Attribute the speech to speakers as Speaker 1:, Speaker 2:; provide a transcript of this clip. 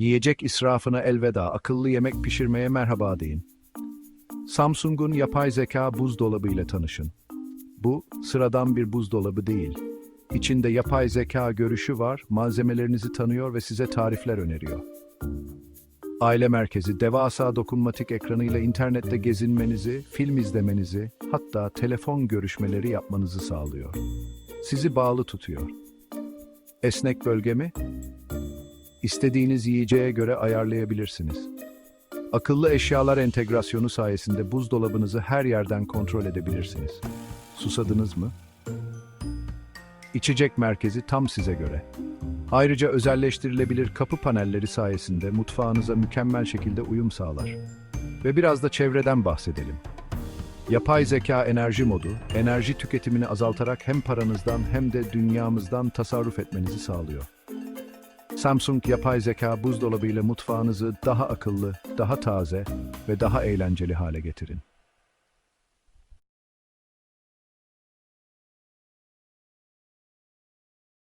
Speaker 1: Yiyecek israfına elveda, akıllı yemek pişirmeye merhaba deyin. Samsung'un yapay zeka buzdolabı ile tanışın. Bu, sıradan bir buzdolabı değil. İçinde yapay zeka görüşü var, malzemelerinizi tanıyor ve size tarifler öneriyor. Aile merkezi, devasa dokunmatik ekranıyla internette gezinmenizi, film izlemenizi, hatta telefon görüşmeleri yapmanızı sağlıyor. Sizi bağlı tutuyor. Esnek bölge mi? İstediğiniz yiyeceğe göre ayarlayabilirsiniz. Akıllı eşyalar entegrasyonu sayesinde buzdolabınızı her yerden kontrol edebilirsiniz. Susadınız mı? İçecek merkezi tam size göre. Ayrıca özelleştirilebilir kapı panelleri sayesinde mutfağınıza mükemmel şekilde uyum sağlar. Ve biraz da çevreden bahsedelim. Yapay zeka enerji modu, enerji tüketimini azaltarak hem paranızdan hem de dünyamızdan tasarruf etmenizi sağlıyor. Samsung yapay zeka buzdolabı ile mutfağınızı daha akıllı, daha taze ve daha eğlenceli hale getirin.